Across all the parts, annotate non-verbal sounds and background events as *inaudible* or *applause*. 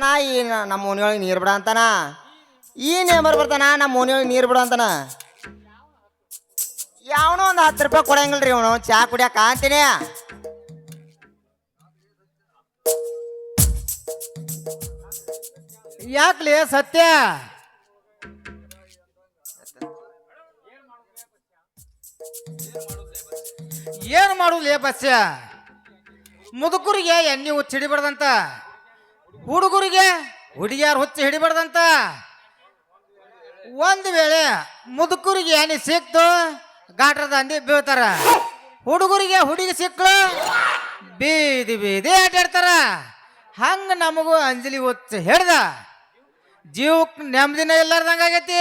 ಬರ್ತಾನ, ಈ ನಮ್ಮ ಓಣಿಯೊಳಗೆ ನೀರು ಬಿಡ ಅಂತಾನ. ಈ ನೇಮರ್ ಬರ್ತಾನ, ನಮ್ಮ ಓಣಿಯೊಳಗೆ ನೀರು ಬಿಡ ಅಂತಾನ. ಯಾವನೋ ಒಂದು ಹತ್ತು ರೂಪಾಯಿ ಕೊಡಂಗಿಲ್ರಿ ಅವನು ಚಾ ಕುಡಿಯಾಕ ಅಂತೀನಿ. ಯಾಕ್ಲೆ ಸತ್ಯ? ಏನು ಮಾಡುದ್ಲೇ ಬಸ್ಯ? ಮುದುಕರಿಗೆ ಎಣ್ಣೆ ಉಚ್ಚಿಡಿಬಾರ್ದಂತ ಹುಡುಗರಿಗೆ ಹುಡುಗಿಯಾರು ಹುಚ್ಚಿ ಹಿಡಿಬಾರ್ದಂತ? ಒಂದು ವೇಳೆ ಮುದುಕರಿಗೆ ಏನಿ ಸಿಕ್ತು ಗಾಟ್ರದ ಅಂದಿ ಬೀಳ್ತಾರ. ಹುಡುಗರಿಗೆ ಹುಡುಗಿ ಸಿಕ್ಕಳು ಬೀದಿ ಬೀದಿ ಆಟಾಡ್ತಾರ ಹಂಗ ನಮಗೂ ಅಂಜಲಿ ಹುಚ್ಚ ಹಿಡ್ದ. ಜೀವಕ್ಕೆ ನೆಮ್ಮದಿನ ಇಲ್ಲಾರ್ದಂಗ ಆಗೈತಿ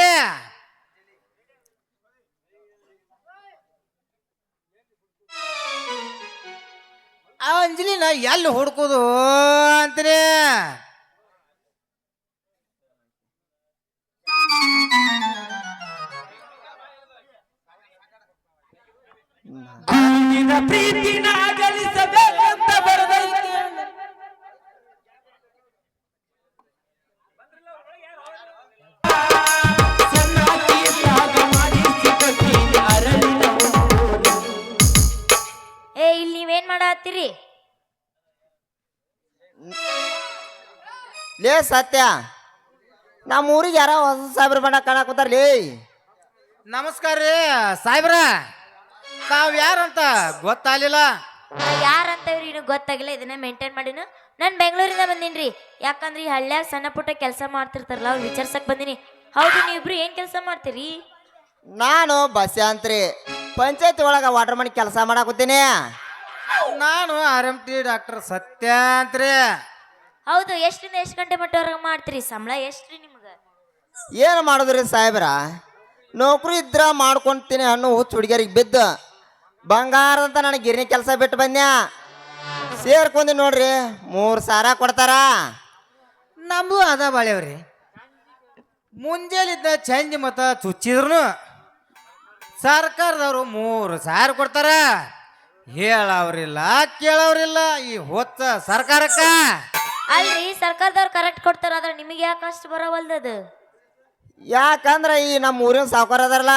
ಆ ಅಂಜಲಿನ ಎಲ್ಲಿ ಹುಡ್ಕೋದು ಅಂತೀನಿ ಪ್ರೀತಿ ಪ್ರೀತಿನ ಗಳಿಸಬೇಕಂತ ಬರದೈತೆ. ಮಾಡತ್ತೀರಿ ಲೇ ಸತ್ಯ ನಮ್ಮ ಊರಿಗೆ ಯಾರೋ ಹೊಸ ಸಾಹೇಬ್ರು ಬಣ್ಣ ಕಾಣಕತ್ತಾರ ಲೇ ನಮಸ್ಕಾರ ರೀ ಸಾಹೇಬ್ರ ತಾವ್ ಯಾರಂತ ಗೊತ್ತಾಗ್ಲಿಲ್ಲ? ಯಾರಂತ ಇವ್ರಿ ಇನ್ನು ಗೊತ್ತಾಗಿಲ್ಲ ಇದನ್ನ ಮೇಂಟೈನ್ ಮಾಡಿನ ನಾನು ಬೆಂಗಳೂರಿಂದ ಬಂದೀನಿ ಯಾಕಂದ್ರೆ ಈ ಹಳ್ಳ್ಯಾಗ ಸಣ್ಣ ಪುಟ್ಟ ಕೆಲಸ ಮಾಡ್ತಿರ್ತಾರಲ್ಲ ಅವ್ರು ವಿಚಾರ್ಸಕ್ ಬಂದಿನಿ. ಹೌದು ನೀವಿಬ್ರು ಏನ್ ಕೆಲಸ ಮಾಡ್ತೀರಿ? ನಾನು ಬಸ್ ಅಂತ್ರಿ ಪಂಚಾಯತ್ ಒಳಗೆ ವಾಟರ್ ಮಾಡಿ ಕೆಲಸ ಮಾಡಾಕತ್ತೀನಿ ನಾನು ಆರ್ ಎಂ ಟಿ ಡಾಕ್ಟರ್ ಸತ್ಯ ಅಂತ್ರಿ ಹೌದು ಎಷ್ಟರಿಂದ ಎಷ್ಟು ಗಂಟೆ ಮಟ್ಟವರೆಗೆ ಮಾಡ್ತೀರಿ? ಸಂಬಳ ಎಷ್ಟ್ರಿ ನಿಮ್ಗೆ? ಏನು ಮಾಡಿದ್ರಿ ಸಾಹೇಬ್ರ? ನೌಕರಿ ಇದ್ರ ಮಾಡ್ಕೊಂತೀನಿ ಹಣ್ಣು ಹುಚ್ಚು ಹುಡುಗಿಯರಿಗೆ ಬಿದ್ದು. ಬಂಗಾರ ಅಂತ ನನಗೆ ಗಿರಣಿ ಕೆಲಸ ಬಿಟ್ಟು ಬಂದ್ಯಾ? ಸೇರ್ಕೊಂಡಿ ನೋಡ್ರಿ ಮೂರು ಸಾರ ಕೊಡ್ತಾರ. ನಮ್ದು ಅದ ಬಾಳೆವ್ರಿ ಮುಂಜಾಲಿದ್ದ ಚಂಜ್ ಮತ ಚುಚ್ಚಿದ್ರು ಸರ್ಕಾರದವರು ಮೂರು ಸಾವಿರ ಕೊಡ್ತಾರ. ಹೇಳವ್ರಿಲ್ಲ ಕೇಳವ್ರಿಲ್ಲ ಈ ಹೊತ್ತ ಸರ್ಕಾರಕ್ಕ? ಅಲ್ರಿ ಸರ್ಕಾರದವ್ರು ಕರೆಕ್ಟ್ ಕೊಡ್ತಾರ ಆದ್ರೆ ನಿಮಗೆ ಯಾಕೆ ಅಷ್ಟು ಬರೋವಲ್ದದು? ಯಾಕಂದ್ರೆ ಈ ನಮ್ಮ ಊರಿನ ಸಾವುಕಾರ ಅದಾರಲ್ಲ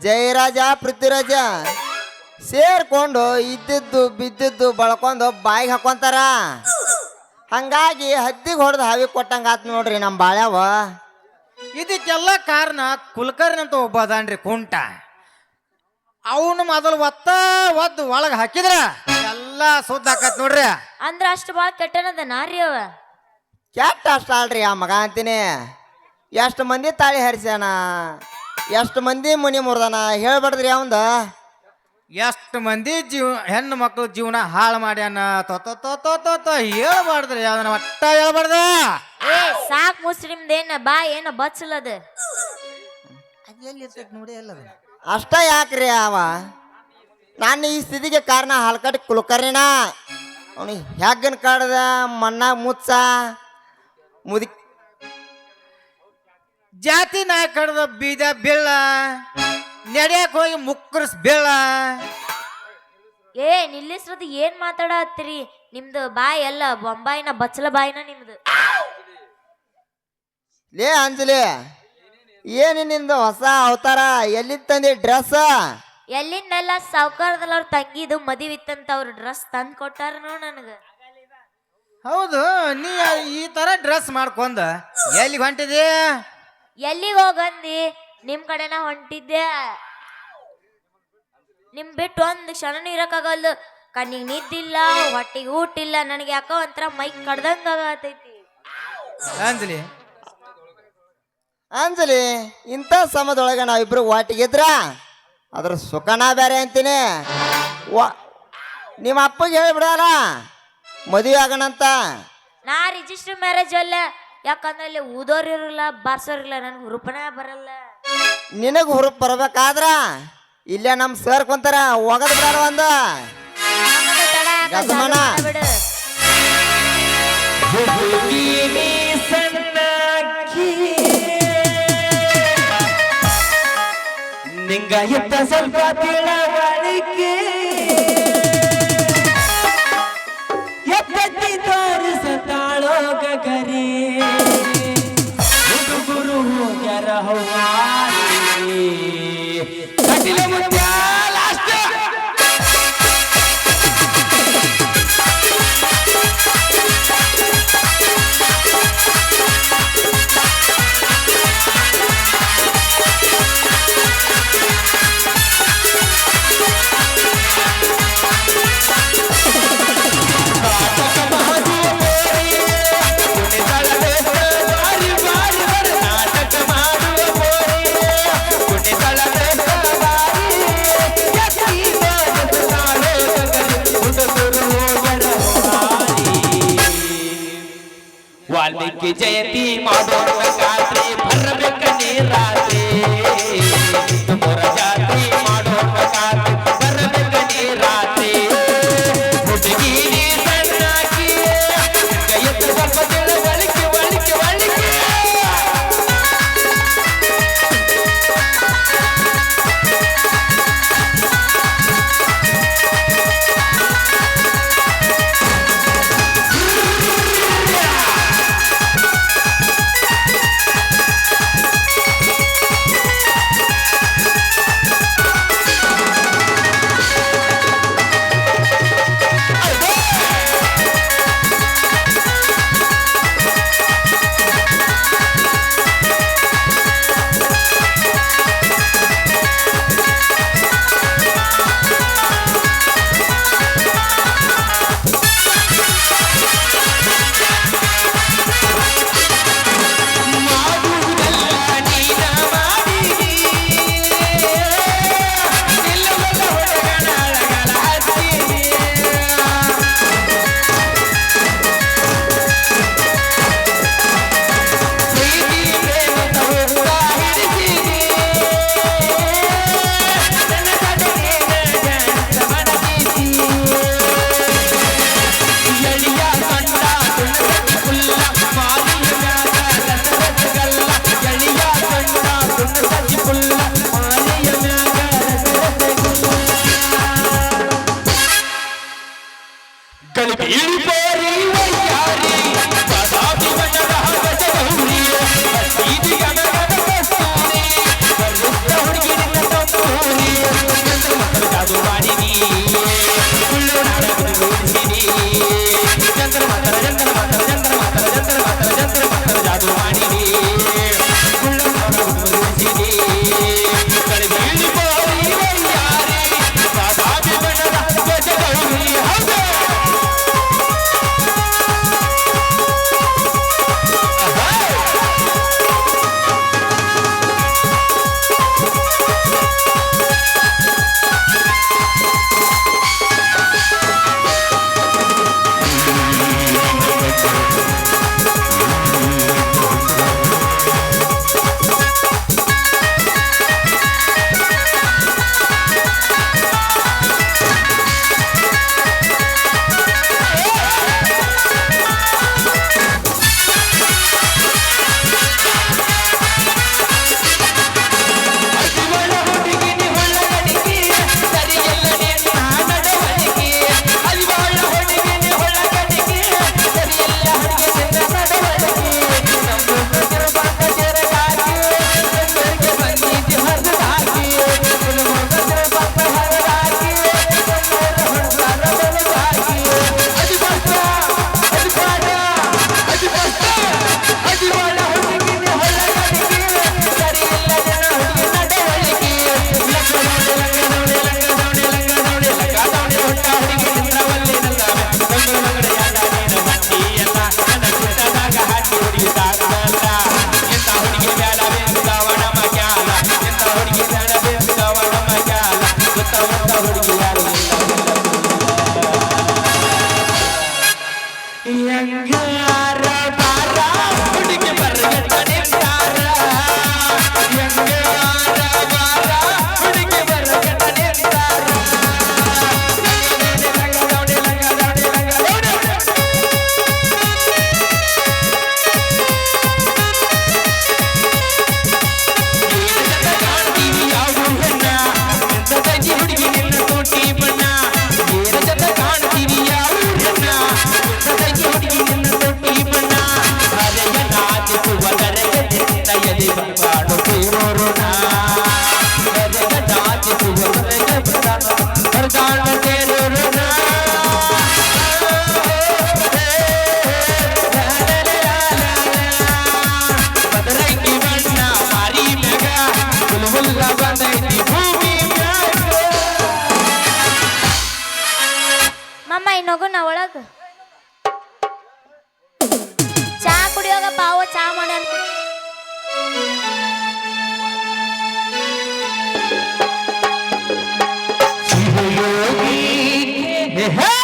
ಜಯರಾಜ ಪೃಥ್ವಿರಾಜ ಸೇರ್ಕೊಂಡು ಇದ್ದಿದ್ದು ಬಿದ್ದಿದ್ದು ಬಳ್ಕೊಂಡು ಬಾಯಿಗೆ ಹಾಕೊಂತಾರ. ಹಂಗಾಗಿ ಹದ್ದಿಗೆ ಹೊಡೆದು ಹಾವಿ ಕೊಟ್ಟಂಗ ಆತ್ ನೋಡ್ರಿ ನಮ್ಮ ಬಾಳ್ಯಾವ. ಇದಕ್ಕೆಲ್ಲ ಕಾರಣ ಕುಲಕರ್ಣಿ ಅಂತ ಒಬ್ಬ ಅದಾನ್ರಿ ಕುಂಟ. ಅವನು ಮೊದಲು ಒತ್ತ ಒದ್ದು ಒಳಗೆ ಹಾಕಿದ್ರ ಎಲ್ಲ ಸುದ್ದ ಹಾಕತ್ ನೋಡ್ರಿ. ಅಂದ್ರ ಅಷ್ಟು ಭಾಳ ಕೆಟ್ಟನದ ನಾರಿ ಅವ. ಕೆಟ್ಟ ಅಷ್ಟ ಅಲ್ರಿ ಆ ಮಗ ಅಂತೀನಿ. ಎಷ್ಟು ಮಂದಿ ತಾಳಿ ಹರಿಸ್ಯಾನ ಎಷ್ಟು ಮಂದಿ ಮುನಿ ಮುರ್ದಾನ ಹೇಳ್ಬಾರ್ದ್ರಿ ಅವಂದ. ಎಷ್ಟು ಮಂದಿ ಜೀವ ಹೆಣ್ಣು ಮಕ್ಕಳು ಜೀವನ ಹಾಳು ಮಾಡ್ಯಾನ ತೋ ತೋ ತೋ ತೋ ತೋ ತೋ ಹೇಳ್ಬಾರ್ದ್ರಿ ಅದನ್ನ ಒಟ್ಟ ಹೇಳ್ಬಾರ್ದ. ಏ ಸಾಕ್ ಮುಸ್ರಿ ನಿಮ್ದೇನ ಬಾ ಏನ ಬಚ್ಚಲದ ನೋಡಿ ಎಲ್ಲ ಅಷ್ಟ ಯಾಕ್ರಿ ಅವ? ನಾನು ಈ ಸ್ಥಿತಿಗೆ ಕಾರಣ ಹಾಲ್ಕಟ್ ಕುಲಕರ್ಣಿನ. ಅವನು ಹ್ಯಾಗನ್ ಕಡ್ದ? ಮಣ್ಣಾಗ ಮುಚ್ಚ? ಮುದಿ ಜಾತಿ ನಾ ಕಡ್ದ ಬೀದ ಬೀಳ? ನಡ್ಯಾಕ ಹೋಗಿ ಮುಕ್ಕರ್ಸ್ ಬೀಳ? ಏ ನಿಲ್ಲಿಸ್ರದು ಏನ್ ಮಾತಾಡತ್ತೀರಿ? ನಿಮ್ದು ಬಾಯಿ ಎಲ್ಲ ಬೊಂಬಾಯಿನ ಬಚ್ಚಲ ಬಾಯಿನ ನಿಮ್ದು. ಲೇ ಅಂಜಲಿ. ಏನು ನಿಂದು ಹೊಸ ಅವತಾರ? ಎಲ್ಲಿಂದ ತಂದಿ ಡ್ರೆಸ್ ಎಲ್ಲಿಂದೆಲ್ಲ ಸಾವುಕಾರದಲ್ಲವ್ರ ತಂಗಿದು ಮದುವೆ ಇತ್ತಂತ ಅವ್ರ ಡ್ರೆಸ್ ತಂದ್ ಕೊಟ್ಟಾರ ನೋ ನನಗೆ. ಹೌದು ನೀ ಈ ತರ ಡ್ರೆಸ್ ಮಾಡ್ಕೊಂಡ. ಎಲ್ಲಿ ಹೊಂಟಿದೆ ಎಲ್ಲಿಗೆ ಹೋಗಂದಿ? ನಿಮ್ ಕಡೆನ ಹೊಂಟಿದ್ದೆ. ನಿಮ್ ಬಿಟ್ಟು ಒಂದ್ ಕ್ಷಣನೂ ಇರಕ್ಕಾಗಲ್ಲ ಕಣ್ಣಿಗೆ ನಿದ್ದಿಲ್ಲ ಹೊಟ್ಟಿಗೆ ಊಟಿಲ್ಲ ನನಗೆ ಯಾಕೋ ಒಂಥರ ಮೈಕ್ ಕಡ್ದಂಗ ಆಗತೈತಿ. ಅಂಜಲಿ ಇಂಥ ಸಮಯದೊಳಗೆ ನಾವಿಬ್ರು ಒಟ್ಟಿಗಿದ್ರ? ಅದ್ರ ಸುಖನ ಬೇರೆ ಅಂತೀನಿ. ವಾ ನಿಮ್ಮ ಅಪ್ಪಗೆ ಹೇಳಿಬಿಡಲ್ಲ ಮದುವೆ ಆಗೋಣಂತ ನಾ ರಿಜಿಸ್ಟರ್ ಮ್ಯಾರೇಜ್ ಅಲ್ಲ. ಯಾಕಂದ್ರೆ ಅಲ್ಲಿ ಊದೋರ್ ಇರಲ್ಲ ಬಾರ್ಸೋರಿಲ್ಲ ನನಗೆ ಹುರುಪನ ಬರಲ್ಲ. ನಿನಗೆ ಹುರುಪ್ ಬರ್ಬೇಕಾದ್ರ ಇಲ್ಲೇ ನಮ್ಮ ಸರ್ ಕುಂತಾರ ಹೋಗದ್ ಬಿಡಲ್ಲ ಒಂದು. ಗಜಮಾನ. ಚಾಲು ನಿಂಗ ಇತ್ತ ಸ್ವಲ್ಪ ತಿಳವಳಿಕೆ যেতি মদন ಮಾಡಿರಿ ಮಮ್ಮ ಇನ್ನೊಗು ನಾ ಒಳಗ ಚಾ ಕುಡಿಯೋಗ ಪಾವ ಚಾ ಮಾಡ Hey!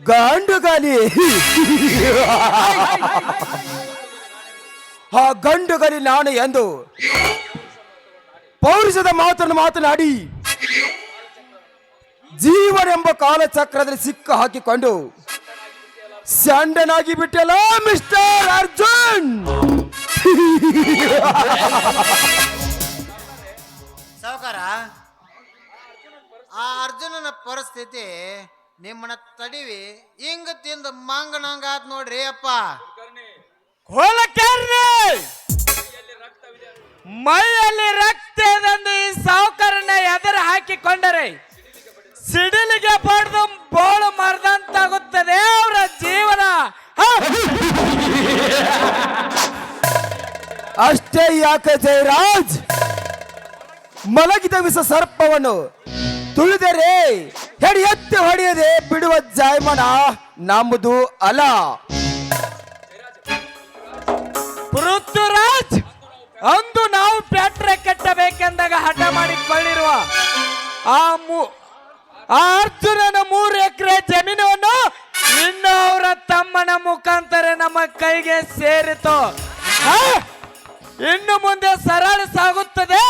ಗಂಡುಗಾಲಿ ಆ ಗಂಡು ಗಲಿ ನಾನು ಎಂದು ಪೌರುಷದ ಮಾತನ್ನು ಮಾತನಾಡಿ ಜೀವನೆಂಬ ಕಾಲಚಕ್ರದಲ್ಲಿ ಸಿಕ್ಕ ಹಾಕಿಕೊಂಡು ಸಂಡನಾಗಿ ಬಿಟ್ಟಲ್ಲ ಮಿಸ್ಟರ್ ಅರ್ಜುನ್. ಸಾವುಕಾರ ಆ ಅರ್ಜುನನ ಪರಿಸ್ಥಿತಿ ನಿಮ್ಮನ್ನ ತಡಿವಿ. ಹಿಂಗ ತಿಂದು ಮಂಗನಂಗ ಆತ್ ನೋಡ್ರಿ ಅಪ್ಪ. ಮೈಯಲ್ಲಿ ರಕ್ತ ಇದಂದು ಈ ಸಾವುಕಾರನ ಎದುರು ಹಾಕಿಕೊಂಡರೆ ಸಿಡಿಲಿಗೆ ಪಡೆದು ಬೋಳು ಮರದಂತಾಗುತ್ತದೆ ಅವರ ಜೀವನ. ಅಷ್ಟೇ ಯಾಕೆ ಜಯರಾಜ್? ಮಲಗಿದ ವಿಷ ಸರ್ಪವನ್ನು ತುಳಿದರೆ, ಹೆಡಿ ಎತ್ತಿ ಹೊಡೆಯದೆ ಬಿಡುವ ಜಾಯಮನ ನಮ್ಮದು ಅಲ ಪೃಥ್ವಿರಾಜ್, ಅಂದು ನಾವು ಫ್ಯಾಕ್ಟ್ರಿ ಕಟ್ಟಬೇಕೆಂದಾಗ ಹಠ ಮಾಡಿಕೊಳ್ಳಿರುವ ಆ ಮು, ಆ ಅರ್ಜುನನ ಮೂರು ಎಕರೆ ಜಮೀನನ್ನು ಇನ್ನು ಅವರ ತಮ್ಮನ ಮುಖಾಂತರ ನಮ್ಮ ಕೈಗೆ ಸೇರಿತು? ಇನ್ನು ಮುಂದೆ ಸರಳ ಸಾಗುತ್ತದೆ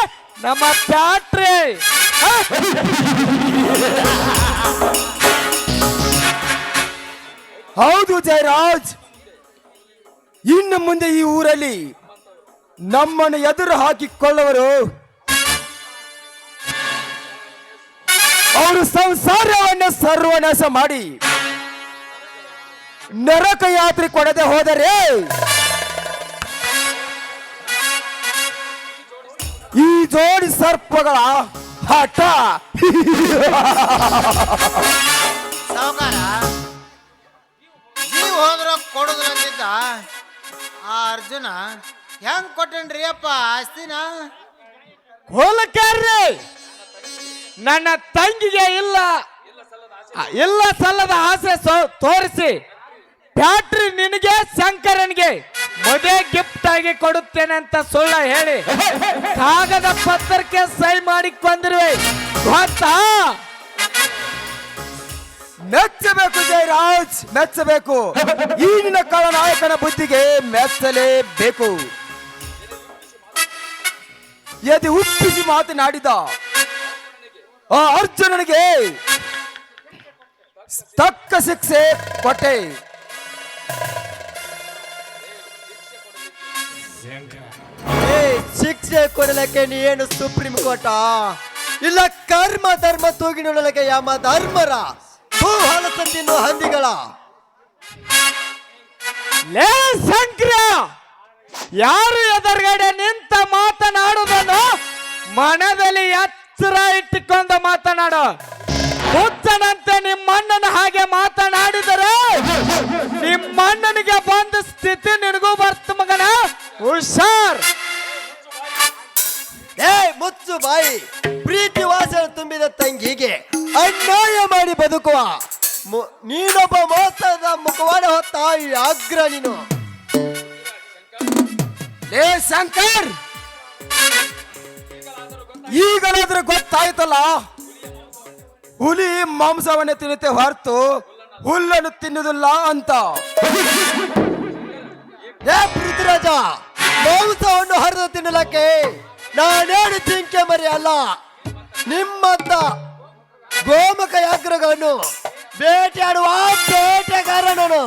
ನಮ್ಮ ಫ್ಯಾಕ್ಟ್ರಿ ಹ? *laughs* ಹೌದು ಜಯರಾಜ್. ಇನ್ನು ಮುಂದೆ ಈ ಊರಲ್ಲಿ ನಮ್ಮನ್ನು ಎದುರು ಹಾಕಿಕೊಳ್ಳವರು. ಅವರು ಸಂಸಾರವನ್ನು ಸರ್ವನಾಶ ಮಾಡಿ ನರಕ ಯಾತ್ರೆ ಕೊಡದೆ ಹೋದರೆ ಈ ಜೋಡಿ ಸರ್ಪಗಳ ಹಠ. ಸಾವುಕಾರ ನೀವು ಹೋದ್ರ ಕೊಡುದ್ರಂತಿದ್ದ ಆ ಅರ್ಜುನ ಹೆಂಗ್ ಕೊಟ್ಟನ್ರಿ ಅಪ್ಪ ಆಸ್ತಿನ? ಹೋಲಕ್ಕಾರ್ರಿ ನನ್ನ ತಂಗಿಗೆ ಇಲ್ಲ. ಆ, ಇಲ್ಲ ಸಲ್ಲದ ಆಸೆ ತೋರಿಸಿ. ಫ್ಯಾಕ್ಟ್ರಿ ನಿನಗೆ ಶಂಕರನ್ಗೆ. ಮದುವೆ ಗಿಫ್ಟ್ ಆಗಿ ಕೊಡುತ್ತೇನೆ ಅಂತ ಸುಳ್ಳ ಹೇಳಿ. ಕಾಗದ ಪತ್ರಕ್ಕೆ ಸೈ ಮಾಡಿಕೊಂಡಿರುವೆ ಗೊತ್ತಾ? ಮೆಚ್ಚಬೇಕು ಜಯರಾಜ್, ಮೆಚ್ಚಬೇಕು. ಈಗಿನ ಕಾಲ ನಾಯಕನ ಬುದ್ಧಿಗೆ ಮೆಚ್ಚಲೇಬೇಕು. ಎದೆ ಉಪ್ಪಿಸಿ ಮಾತನಾಡಿದ, ಆ ಅರ್ಜುನನಿಗೆ ತಕ್ಕ ಶಿಕ್ಷೆ ಕೊಟ್ಟೆ. ಶಿಕ್ಷೆ ಕೊಡಲಿಕ್ಕೆ ನೀ ಏನು ಸುಪ್ರೀಂ ಕೋರ್ಟ? ಇಲ್ಲ, ಕರ್ಮ, ಧರ್ಮ ತೂಗಿ ನೋಡಲಿಕ್ಕೆ ಯಾಮ ಧರ್ಮರ? ಹೂ ಹಲಸ ತಿನ್ನು ಹಂದಿಗಳ? ಲೇ ಯಾರು ಎದುರುಗಡೆ ನಿಂತ ಮಾತನಾಡುವುದನ್ನು ಮನದಲ್ಲಿ ಎಚ್ಚರ ಇಟ್ಟುಕೊಂಡು ಮಾತನಾಡು. ಹುಚ್ಚನಂತೆ ನಿಮ್ಮಣ್ಣನ ಹಾಗೆ ಮಾತನಾಡಿದರೆ ನಿಮ್ಮಣ್ಣನಿಗೆ ಬಂದ ಸ್ಥಿತಿ ನಿನಗೂ ಬರ್ತ ಮಗನ. ಹುಷಾರ್. ಏ, ಮುಚ್ಚು ಬಾಯಿ. ಪ್ರೀತಿ ವಾಸನ ತುಂಬಿದ ತಂಗಿಗೆ ಅನ್ಯಾಯ ಮಾಡಿ ಬದುಕುವ. ನೀನೊಬ್ಬ ಮೋಸದ ಮುಖವಾಡ ಹೊತ್ತ ಈ ಅಗ್ರ ನೀನು. ಲೇ ಶಂಕರ್! ಈಗಲಾದ್ರೂ ಗೊತ್ತಾಯ್ತಲ್ಲ? ಹುಲಿ ಮಾಂಸವನ್ನೇ ತಿನ್ನುತ್ತೆ ಹೊರತು ಹುಲ್ಲನ್ನು ತಿನ್ನುವುದಿಲ್ಲ ಅಂತ. ಏ ಪೃಥ್ವಿರಾಜ, ಮಾಂಸವನ್ನು ಹರಿದು ತಿನ್ನಲಕ್ಕೆ ನಾನೇನು ಜಿಂಕೆ ಮರಿ ಅಲ್ಲ ನಿಮ್ಮಂತ ಗೋಮಕ ಯಾಗ್ರಗಳನ್ನು ಬೇಟೆಯಾಡುವ ಬೇಟೆಗಾರನನು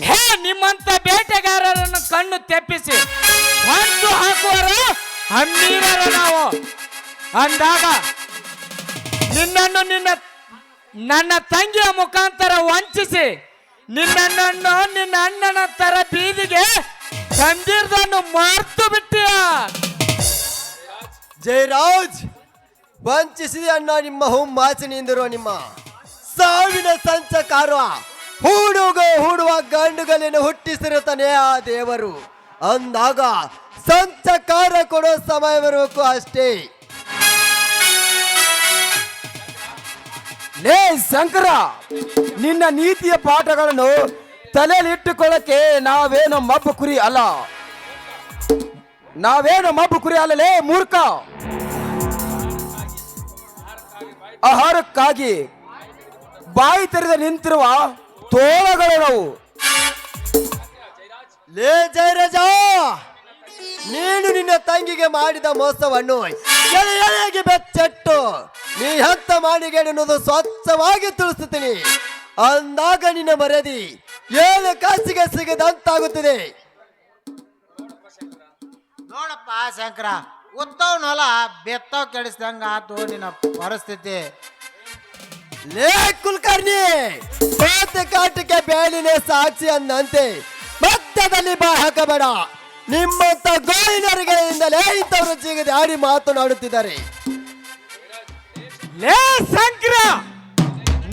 ಹೇ, ನಿಮ್ಮಂತ ಬೇಟೆಗಾರರನ್ನು ಕಣ್ಣು ತೆಪ್ಪಿಸಿ ಹೊಂಟು ಹಾಕುವರು ಹಮ್ಮೀರರು ನಾವು. ಅಂದಾಗ ನಿನ್ನನ್ನು ನಿನ್ನ ನನ್ನ ತಂಗಿಯ ಮುಖಾಂತರ ವಂಚಿಸಿ ನಿನ್ನನ್ನು ನಿನ್ನ ಅಣ್ಣನ ತರ ಬೀದಿಗೆ ತಂದಿರ್ದನ್ನು ಮಾರ್ತು ಬಿಟ್ಟಿಯ. ಜಯರಾಜ್, ವಂಚಿಸಿದ ಅಣ್ಣ ನಿಮ್ಮ ಹುಮ್ಮಾಚನೆಯಿಂದಿರುವ ನಿಮ್ಮ ಸಾವಿನ ಸಂಚಕಾರ. ಹೂಡುಗ ಹೂಡುವ ಗಂಡುಗಳನ್ನು ಹುಟ್ಟಿಸಿರುತ್ತಾನೆ ಆ ದೇವರು. ಅಂದಾಗ ಸಂಚಕಾರ ಕೊಡೋ ಸಮಯ ಬರಬೇಕು ಅಷ್ಟೇ. ಲೇ ಶಂಕರ, ನಿನ್ನ ನೀತಿಯ ಪಾಠಗಳನ್ನು ತಲೆಯಲ್ಲಿ ಇಟ್ಟುಕೊಳ್ಳಕ್ಕೆ ನಾವೇನು ಮಬ್ಬು ಕುರಿ ಅಲ್ಲ. ನಾವೇನು ಮಬ್ಬು ಕುರಿ ಅಲ್ಲ ಲೇ ಮೂರ್ಖ. ಆಹಾರಕ್ಕಾಗಿ ಬಾಯಿ ತೆರೆದ ನಿಂತಿರುವ ತೋಳಗಳು ನಾವು ಲೇ ಜಯರಾಜ, ನೀನು ನಿನ್ನ ತಂಗಿಗೆ ಮಾಡಿದ ಮೋಸವನ್ನು ಎಳೆ ಎಳೆಗೆ ಬೆಚ್ಚಟ್ಟು. ನೀ ಹತ್ತ ಮಾಡಿಗೆ ಅನ್ನೋದು ಸ್ವಚ್ಛವಾಗಿ ತಿಳಿಸುತ್ತೀನಿ. ಅಂದಾಗ ನಿನ್ನ ಮರದಿ ಏಳು ಕಾಸಿಗೆ ಸಿಗದಂತಾಗುತ್ತದೆ. ನೋಡಪ್ಪ ಶಂಕರ ಉತ್ತವ್ ಹೊಲ ಬೆತ್ತವ್ ಕೆಡಿಸಿದಂಗ ಆತು ನಿನ್ನ ಪರಿಸ್ಥಿತಿ. ಲೇ ಕುಲಕರ್ಣಿ ಕಾಟಿಕೆ ಕಾಟಕ್ಕೆ ಬೇಲಿನೇ ಸಾಕ್ಷಿ ಅಂದಂತೆ ಭಕ್ತದಲ್ಲಿ ಬಾ ಹಾಕಬೇಡ. ನಿಮ್ಮಂತ ಗೋಯಿನರಿಗಳಿಂದಲೇ ಇಂಥವರು ಜಿಗದೆ ಆಡಿ ಮಾತನಾಡುತ್ತಿದ್ದಾರೆ. ಲೇ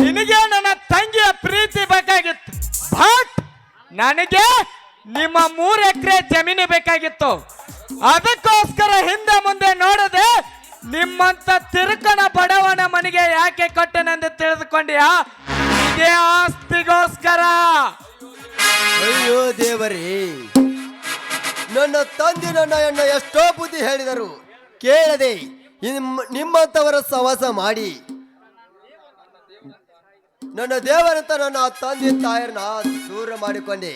ನಿನಗೆ ನನ್ನ ತಂಗಿಯ ಪ್ರೀತಿ ಬೇಕಾಗಿತ್ತು. ಬಟ್ ನನಗೆ ನಿಮ್ಮ ಮೂರು ಎಕರೆ ಜಮೀನು ಬೇಕಾಗಿತ್ತು. ಅದಕ್ಕೋಸ್ಕರ ಹಿಂದೆ ಮುಂದೆ ನೋಡದೆ ನಿಮ್ಮಂತ ತಿರುಕಣ ಬಡವನ ಮನೆಗೆ ಯಾಕೆ ಕೊಟ್ಟನೆಂದು ತಿಳಿದುಕೊಂಡ್ಯಾ? ಇದೇ ಆಸ್ತಿಗೋಸ್ಕರ. ಅಯ್ಯೋ ದೇವರೇ. ನನ್ನ ತಂದೆ ನನ್ನ ಅಣ್ಣ ಎಷ್ಟೋ ಬುದ್ಧಿ ಹೇಳಿದರು. ಕೇಳದೆ ನಿಮ್- ನಿಮ್ಮಂತವರ ಸವಾಸ ಮಾಡಿ. ನನ್ನ ದೇವರಂತ ನನ್ನ ತಂದೆ ತಾಯರನ್ನ ದೂರ ಮಾಡಿಕೊಂಡೆ.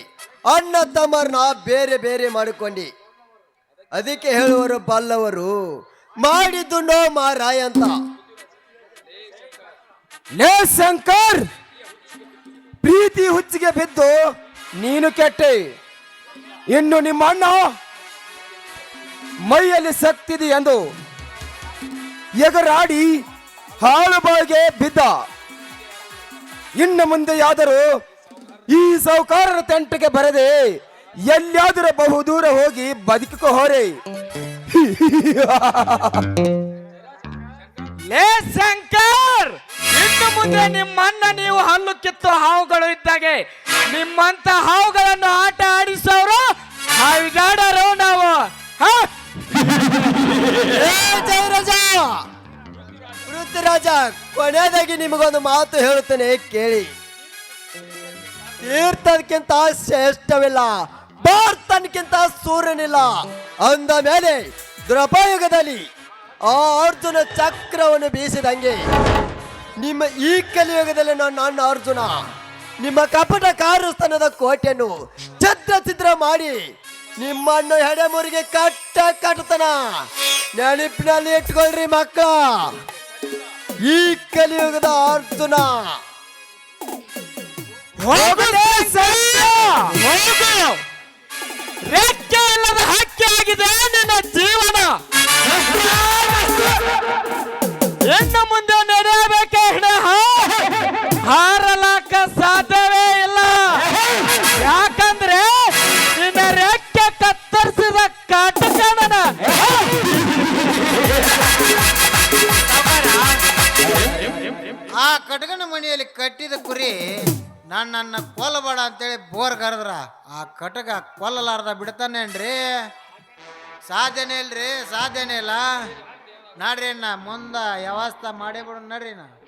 ಅಣ್ಣ ತಮ್ಮರನ್ನ ಬೇರೆ ಬೇರೆ ಮಾಡಿಕೊಂಡೆ. ಅದಕ್ಕೆ ಹೇಳುವರು ಬಲ್ಲವರು, ಮಾಡಿದ್ದು ನೋ ಮಾರಾಯ ಅಂತ. ಲೇ ಶಂಕರ್, ಪ್ರೀತಿ ಹುಚ್ಚಿಗೆ ಬಿದ್ದು ನೀನು ಕೆಟ್ಟೆ. ಇನ್ನು ನಿಮ್ಮ ಅಣ್ಣ ಮೈಯಲ್ಲಿ ಸತ್ತಿದೆ ಎಂದು ಎಗರಾಡಿ ಹಾಳು ಬಾಳಿಗೆ ಬಿದ್ದ. ಇನ್ನು ಮುಂದೆ ಯಾದರೂ ಈ ಸೌಕಾರರ ತೆಂಟಿಗೆ ಬರದೆ ಎಲ್ಲಿಯಾದರೂ ಬಹುದೂರ ಹೋಗಿ ಬದುಕಿಕೋ ಹೋರೆ. *laughs* ಲೇ ಶಂಕರ್! ಇನ್ನು ಮುಂದೆ ನಿಮ್ಮನ್ನ ನೀವು ಹಲ್ಲು ಕಿತ್ತು ಹಾವುಗಳು ಇದ್ದಾಗೆ, ನಿಮ್ಮಂತ ಹಾವುಗಳನ್ನು ಆಟ ಆಡಿಸೋರು ಹಾವಿಗಾಡರು ನಾವು. ಪೃಥ್ವಿರಾಜ ಕೊನೆಯದಾಗಿ ನಿಮಗೊಂದು ಮಾತು ಹೇಳುತ್ತೇನೆ, ಕೇಳಿ. ತೀರ್ಥಕ್ಕಿಂತ ಶ್ರೇಷ್ಠವಿಲ್ಲ, ಭಾರತನ್ಕಿಂತ ಸೂರ್ಯನಿಲ್ಲ. ಅಂದ ಮೇಲೆ ದ್ರಪಯುಗದಲ್ಲಿ ಆ ಅರ್ಜುನ ಚಕ್ರವನ್ನು ಬೀಸಿದಂಗೆ ನಿಮ್ಮ ಈ ಕಲಿಯುಗದಲ್ಲಿ ಅಣ್ಣ ಅರ್ಜುನ. ನಿಮ್ಮ ಕಪಟ ಕಾರುಸ್ಥಾನದ ಕೋಟೆಯನ್ನು ಛತ್ರ ಚಿತ್ರ ಮಾಡಿ ನಿಮ್ಮನ್ನು ಹೆಡೆಮುರಿಗೆ ಕಟ್ಟ ಕಟ್ಟತನ. ನೆನಪಿನಲ್ಲಿ ಇಟ್ಕೊಳ್ರಿ ಮಕ್ಕಳ. ಈ ಕಲಿಯುಗದ ಅರ್ಜುನ. ರೆಕ್ಕೆ ಇಲ್ಲದ ಹಕ್ಕಿ ಆಗಿದೆ ನಿನ್ನ ಜೀವನ. ಹೆಣ್ಣ ಮುಂದೆ ನಡೆಯಬೇಕ ಹಾರಲಾಕ ಸಾಧ್ಯವೇ ಇಲ್ಲ. ಯಾಕಂದ್ರೆ ನಿನ್ನ ರೆಕ್ಕೆ ಕತ್ತರಿಸಿದ ಕಾಟಕನ ಆ ಕಟಗನ ಮನೆಯಲ್ಲಿ ಕಟ್ಟಿದ ಕುರಿ ನನ್ನನ್ನ ನನ್ನ ಕೊಲ್ಲಬೇಡ ಅಂತೇಳಿ ಬೋರ್ ಕರೆದ್ರ. ಆ ಕಟಗ ಕೊಲ್ಲಲಾರ್ದ ಬಿಡ್ತಾನೇನ್ರಿ? ಸಾಧ್ಯನೇ ಇಲ್ರಿ, ಸಾಧ್ಯನೇ ಇಲ್ಲ. ನಡ್ರಿ ನಾ ಮುಂದ ವ್ಯವಸ್ಥೆ ಮಾಡಿಬಿಡೋಣ ಬಿಡು ನಡ್ರಿ ನಾ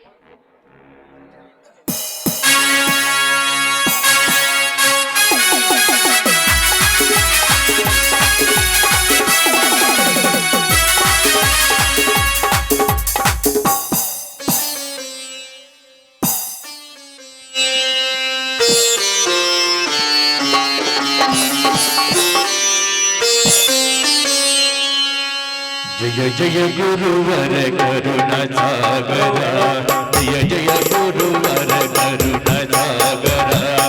జయ జయ గురువర కరుణ సాగర జయ జయ గురువర కరుణ సాగర.